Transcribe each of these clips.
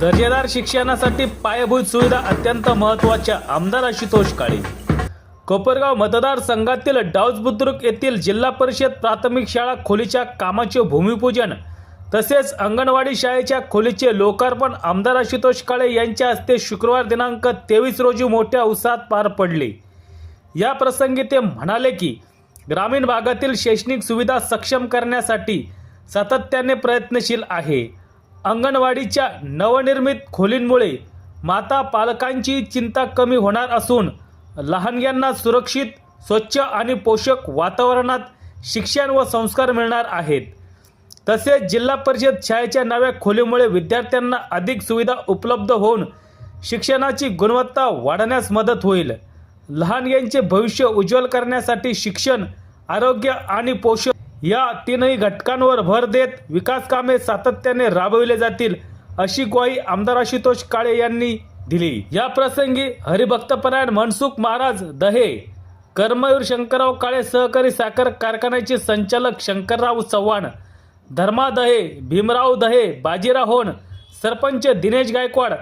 दर्जेदार शिक्षणासाठी पायाभूत सुविधा अत्यंत महत्त्वाच्या. आमदार आशुतोष काळे. कोपरगाव मतदारसंघातील डाऊज बुद्रुक येथील जिल्हा परिषद प्राथमिक शाळा खोलीच्या कामाचे भूमिपूजन तसेच अंगणवाडी शाळेच्या खोलीचे लोकार्पण आमदार आशुतोष काळे यांच्या हस्ते शुक्रवार दिनांक तेवीस रोजी मोठ्या उत्साहात पार पडले. या प्रसंगी ते म्हणाले की ग्रामीण भागातील शैक्षणिक सुविधा सक्षम करण्यासाठी सातत्याने प्रयत्नशील आहे. अंगणवाडीच्या नवनिर्मित खोलींमुळे माता पालकांची चिंता कमी होणार असून लहानग्यांना सुरक्षित स्वच्छ आणि पोषक वातावरणात शिक्षण व संस्कार मिळणार आहेत. तसेच जिल्हा परिषद शाळेच्या नव्या खोलीमुळे विद्यार्थ्यांना अधिक सुविधा उपलब्ध होऊन शिक्षणाची गुणवत्ता वाढण्यास मदत होईल. लहानग्यांचे भविष्य उज्ज्वल करण्यासाठी शिक्षण आरोग्य आणि पोषण या तीनही घटकांवर भर देत विकास कामे सातत्याने राबविले जातील अशी ग्वाही आमदार आशुतोष काळे यांनी दिली. या प्रसंगी हरिभक्तपरायण मनसुख महाराज दहे कर्मयूर शंकरराव काळे सहकारी साखर कारखान्याचे संचालक शंकरराव चव्हाण धर्मा दहे भीमराव दहे बाजीराव होन सरपंच दिनेश गायकवाड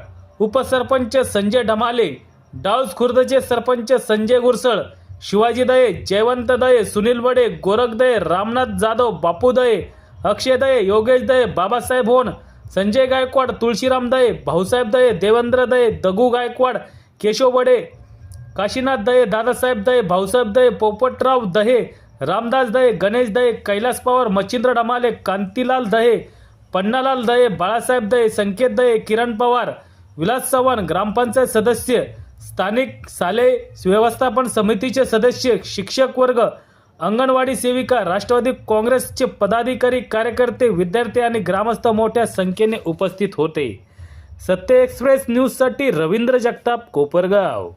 उपसरपंच संजय ढमाले डाऊज खुर्दचे सरपंच संजय गुरसळ शिवाजी दये जयवंत दये सुनील बडे गोरख दये रामनाथ जाधव बापू दये अक्षय दये योगेश दये बाबासाहेब होन संजय गायकवाड तुळशीराम दये भाऊसाहेब दये देवेंद्र दये दगू गायकवाड केशव बडे काशीनाथ दये दादासाहेब दये भाऊसाहेब दये पोपटराव दहे रामदास दये गणेश दये कैलास पवार मच्छिंद्र डमाले कांतीलाल दहे पन्नालाल दये बाळासाहेब दये संकेत दये किरण पवार विलास चव्हाण ग्रामपंचायत सदस्य स्थानिक शालेय व्यवस्थापन समितीचे सदस्य शिक्षक वर्ग अंगणवाडी सेविका राष्ट्रवादी काँग्रेसचे पदाधिकारी कार्यकर्ते विद्यार्थी आणि ग्रामस्थ मोठ्या संख्येने उपस्थित होते. सत्य एक्सप्रेस न्यूजसाठी रवींद्र जगताप कोपरगाव.